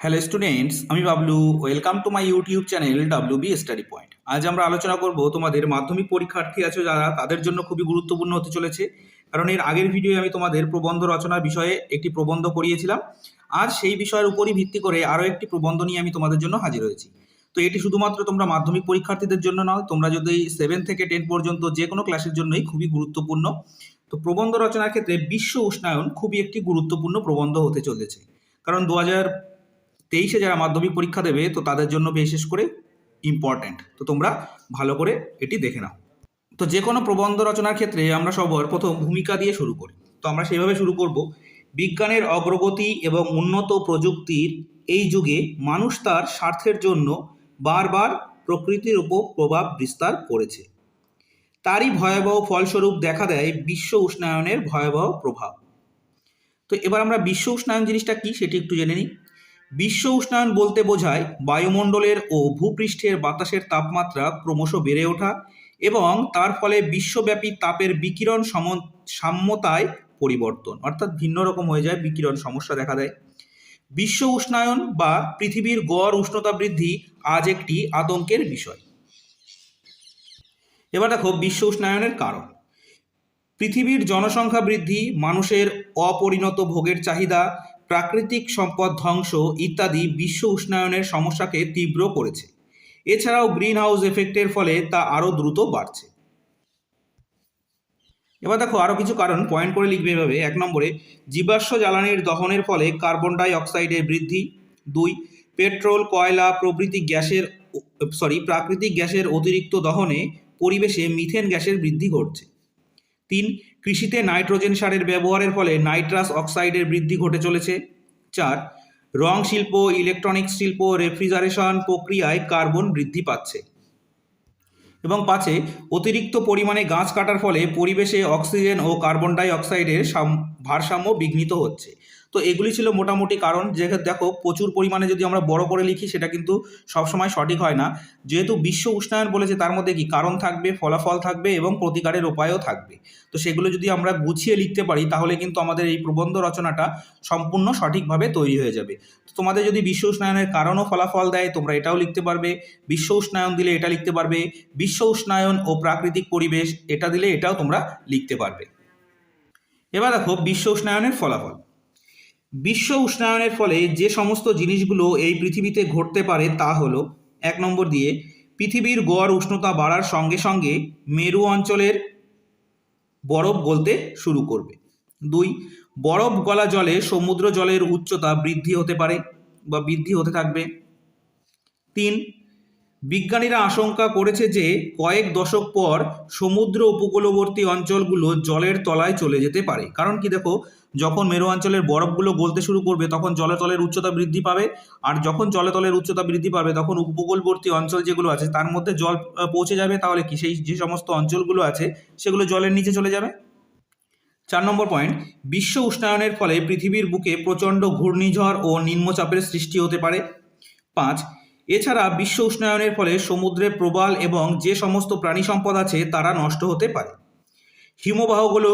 Hello students আমি Bablu. Welcome to my YouTube channel W B study point আজ আমরা আলোচনা করব তোমাদের মাধ্যমিক পরীক্ষার্থী আছে যারা, তাদের জন্য খুবই গুরুত্বপূর্ণ হতে চলেছে। কারণ এর আগের ভিডিওয়ে আমি তোমাদের প্রবন্ধ রচনার বিষয়ে একটি প্রবন্ধ করিয়েছিলাম আজ সেই বিষয়ের উপরই ভিত্তি করে আরও একটি প্রবন্ধ নিয়ে আমি তোমাদের জন্য হাজির হয়েছি। তো এটি শুধুমাত্র তোমরা মাধ্যমিক পরীক্ষার্থীদের জন্য নয়, তোমরা যদি সেভেন থেকে টেন পর্যন্ত যে কোনো ক্লাসের জন্যই খুবই গুরুত্বপূর্ণ। তো প্রবন্ধ রচনার ক্ষেত্রে বিশ্ব উষ্ণায়ন খুবই একটি গুরুত্বপূর্ণ প্রবন্ধ হতে চলেছে। কারণ দু হাজার তেইশে যারা মাধ্যমিক পরীক্ষা দেবে, তো তাদের জন্য বিশেষ করে ইম্পর্ট্যান্ট তো তোমরা ভালো করে এটি দেখে নাও। তো যে কোনো প্রবন্ধ রচনার ক্ষেত্রে আমরা সবার প্রথম ভূমিকা দিয়ে শুরু করি। তো আমরা সেইভাবে শুরু করব। বিজ্ঞানের অগ্রগতি এবং উন্নত প্রযুক্তির এই যুগে মানুষ তার স্বার্থের জন্য বারবার প্রকৃতির উপর প্রভাব বিস্তার করেছে। তারই ভয়াবহ ফলস্বরূপ দেখা দেয় বিশ্ব উষ্ণায়নের ভয়াবহ প্রভাব। তো এবার আমরা বিশ্ব উষ্ণায়ন জিনিসটা কি সেটি একটু জেনে নিই। বিশ্ব উষ্ণায়ন বলতে বোঝায় বায়ুমণ্ডলের ও ভূপৃষ্ঠের বাতাসের তাপমাত্রা ক্রমশ বেড়ে ওঠা এবং তার ফলে বিশ্বব্যাপী তাপের বিকিরণ সম সাম্যতায় পরিবর্তন, অর্থাৎ ভিন্ন রকম হয়ে যায় বিকিরণ সমস্যা দেখা দেয়। বিশ্ব উষ্ণায়ন বা পৃথিবীর গড় উষ্ণতা বৃদ্ধি আজ একটি আতঙ্কের বিষয়। এবার দেখো বিশ্ব উষ্ণায়নের কারণ। পৃথিবীর জনসংখ্যা বৃদ্ধি, মানুষের অপরিণত ভোগের চাহিদা প্রাকৃতিক সম্পদ ধ্বংস ইত্যাদি বিশ্ব উষ্ণায়নের সমস্যাকে তীব্র করেছে। এছাড়াও গ্রিন হাউস এফেক্টের ফলে তা আরও দ্রুত বাড়ছে। এবার দেখো আরও কিছু কারণ পয়েন্ট করে লিখবে এভাবে। এক নম্বরে, জীবাশ্ম জ্বালানির দহনের ফলে কার্বন ডাই অক্সাইডের বৃদ্ধি। দুই, পেট্রোল, কয়লা প্রভৃতি গ্যাসের সরি, প্রাকৃতিক গ্যাসের অতিরিক্ত দহনে পরিবেশে মিথেন গ্যাসের বৃদ্ধি ঘটছে। তিন কৃষিতে নাইট্রোজেন সারের ব্যবহারের ফলে নাইট্রাস অক্সাইডের বৃদ্ধি ঘটে চলেছে। চার, রং শিল্প, ইলেকট্রনিক্স শিল্প, রেফ্রিজারেশন প্রক্রিয়ায় কার্বন বৃদ্ধি পাচ্ছে। এবং পাঁচে, অতিরিক্ত পরিমাণে গাছ কাটার ফলে পরিবেশে অক্সিজেন ও কার্বন ডাই অক্সাইডের ভারসাম্য বিঘ্নিত হচ্ছে। তো এগুলি ছিল মোটামুটি কারণ যে দেখো, প্রচুর পরিমাণে যদি আমরা বড় করে লিখি, সেটা কিন্তু সবসময় সঠিক হয় না। যেহেতু বিশ্ব উষ্ণায়ন বলেছে, তার মধ্যে কি? কারণ থাকবে, ফলাফল থাকবে এবং প্রতিকারের উপায়ও থাকবে। তো সেগুলো যদি আমরা গুছিয়ে লিখতে পারি, তাহলে কিন্তু আমাদের এই প্রবন্ধ রচনাটা সম্পূর্ণ সঠিকভাবে তৈরি হয়ে যাবে। তো তোমাদের যদি বিশ্ব উষ্ণায়নের কারণও ফলাফল দেয়, তোমরা এটাও লিখতে পারবে। বিশ্ব উষ্ণায়ন দিলে এটা লিখতে পারবে। বিশ্ব উষ্ণায়ন ও প্রাকৃতিক পরিবেশ, এটা দিলে এটাও তোমরা লিখতে পারবে। এবার দেখো বিশ্ব উষ্ণায়নের ফলাফল। বিশ্ব উষ্ণায়নের ফলে যে সমস্ত জিনিসগুলো এই পৃথিবীতে ঘটতে পারে তা হলো, এক নম্বর দিয়ে পৃথিবীর গড় উষ্ণতা বাড়ার সঙ্গে সঙ্গে মেরু অঞ্চলের বরফ গলতে শুরু করবে। দুই, বরফ গলা জলে সমুদ্র জলের উচ্চতা বৃদ্ধি হতে পারে বা বৃদ্ধি হতে থাকবে। তিন বিজ্ঞানীরা আশঙ্কা করেছে যে কয়েক দশক পর সমুদ্র উপকূলবর্তী অঞ্চলগুলো জলের তলায় চলে যেতে পারে। কারণ কি দেখো, যখন মেরু অঞ্চলের বরফগুলো গলতে শুরু করবে, তখন জলতলের উচ্চতা বৃদ্ধি পাবে। আর যখন জলতলের উচ্চতা বৃদ্ধি পাবে, তখন উপকূলবর্তী অঞ্চল যেগুলো আছে, তার মধ্যে জল পৌঁছে যাবে। তাহলে কি সেই যে সমস্ত অঞ্চলগুলো আছে, সেগুলো জলের নিচে চলে যাবে? চার নম্বর পয়েন্ট, বিশ্ব উষ্ণায়নের ফলে পৃথিবীর বুকে প্রচণ্ড ঘূর্ণিঝড় ও নিম্নচাপের সৃষ্টি হতে পারে। পাঁচ এছাড়া বিশ্ব উষ্ণায়নের ফলে সমুদ্রের প্রবাল এবং যে সমস্ত প্রাণী সম্পদ আছে তারা নষ্ট হতে পারে। হিমবাহগুলো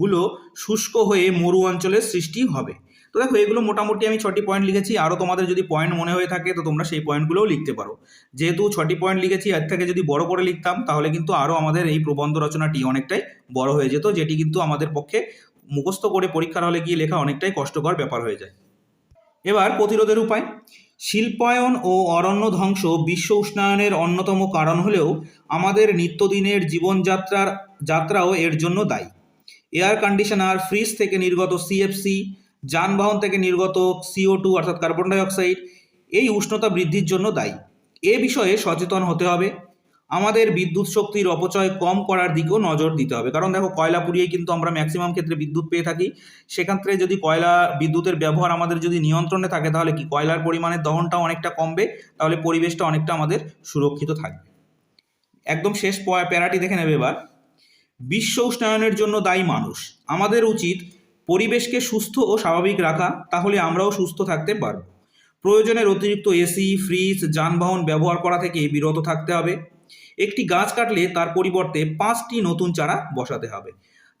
গুলো শুষ্ক হয়ে মরু অঞ্চলের সৃষ্টি হবে। তো দেখো, এগুলো মোটামুটি আমি ছটি পয়েন্ট লিখেছি। আরও তোমাদের যদি পয়েন্ট মনে হয়ে থাকে, তো তোমরা সেই পয়েন্টগুলোও লিখতে পারো। যেহেতু ছটি পয়েন্ট লিখেছি, এর থেকে যদি বড় করে লিখতাম, তাহলে কিন্তু আরও আমাদের এই প্রবন্ধ রচনাটি অনেকটাই বড় হয়ে যেত, যেটি কিন্তু আমাদের পক্ষে মুখস্থ করে পরীক্ষার হলে গিয়ে লেখা অনেকটাই কষ্টকর ব্যাপার হয়ে যায়। এবার প্রতিরোধের উপায়। শিল্পায়ন ও অরণ্য ধ্বংস বিশ্ব উষ্ণায়নের অন্যতম কারণ হলেও আমাদের নিত্যদিনের জীবনযাত্রার, যাত্রাও এর জন্য দায়ী। এয়ার কন্ডিশনার ফ্রিজ থেকে নির্গত সিএফসি যানবাহন থেকে নির্গত সিও টু অর্থাৎ কার্বন ডাই অক্সাইড এই উষ্ণতা বৃদ্ধির জন্য দায়ী। এ বিষয়ে সচেতন হতে হবে। আমাদের বিদ্যুৎ শক্তির অপচয় কম করার দিকেও নজর দিতে হবে। কারণ দেখো, কয়লা পুড়িয়ে কিন্তু আমরা ম্যাক্সিমাম ক্ষেত্রে বিদ্যুৎ পেয়ে থাকি। সেক্ষেত্রে যদি কয়লা বিদ্যুতের ব্যবহার আমাদের যদি নিয়ন্ত্রণে থাকে, তাহলে কি কয়লার পরিমাণের দহনটাও অনেকটা কমবে? তাহলে পরিবেশটা অনেকটা আমাদের সুরক্ষিত থাকবে। একদম শেষ প্যারাটি দেখে নেবে এবার। বিশ্ব উষ্ণায়নের জন্য দায়ী মানুষ। আমাদের উচিত পরিবেশকে সুস্থ ও স্বাভাবিক রাখা, তাহলে আমরাও সুস্থ থাকতে পারব। প্রয়োজনের অতিরিক্ত এসি, ফ্রিজ, যানবাহন ব্যবহার করা থেকে বিরত থাকতে হবে। একটি গাছ কাটলে তার পরিবর্তে পাঁচটি নতুন চারা বসাতে হবে।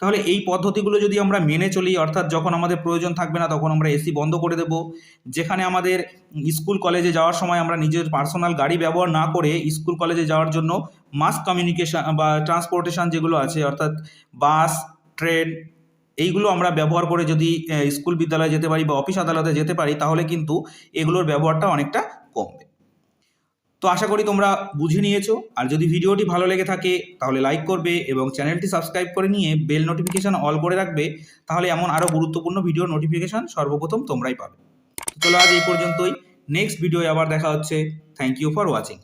তাহলে এই পদ্ধতিগুলো যদি আমরা মেনে চলি, অর্থাৎ যখন আমাদের প্রয়োজন থাকবে না, তখন আমরা এসি বন্ধ করে দেব। যেখানে আমাদের স্কুল কলেজে যাওয়ার সময় আমরা নিজের পার্সোনাল গাড়ি ব্যবহার না করে স্কুল কলেজে যাওয়ার জন্য মাস কমিউনিকেশন বা ট্রান্সপোর্টেশন যেগুলো আছে, অর্থাৎ বাস, ট্রেন, এইগুলো আমরা ব্যবহার করে যদি স্কুল বিদ্যালয়ে যেতে পারি বা অফিস আদালতে যেতে পারি, তাহলে কিন্তু এগুলোর ব্যবহারটা অনেকটা কমবে। তো আশা করি তোমরা বুঝে নিয়েছো। আর যদি ভিডিওটি ভালো লেগে থাকে, তাহলে লাইক করবে এবং চ্যানেলটি সাবস্ক্রাইব করে নিয়ে বেল নোটিফিকেশান অল করে রাখবে, তাহলে এমন আরও গুরুত্বপূর্ণ ভিডিও নোটিফিকেশান সর্বপ্রথম তোমরাই পাবে। চলো আজ এই পর্যন্তই। নেক্সট ভিডিও আবার দেখা হচ্ছে। Thank you for watching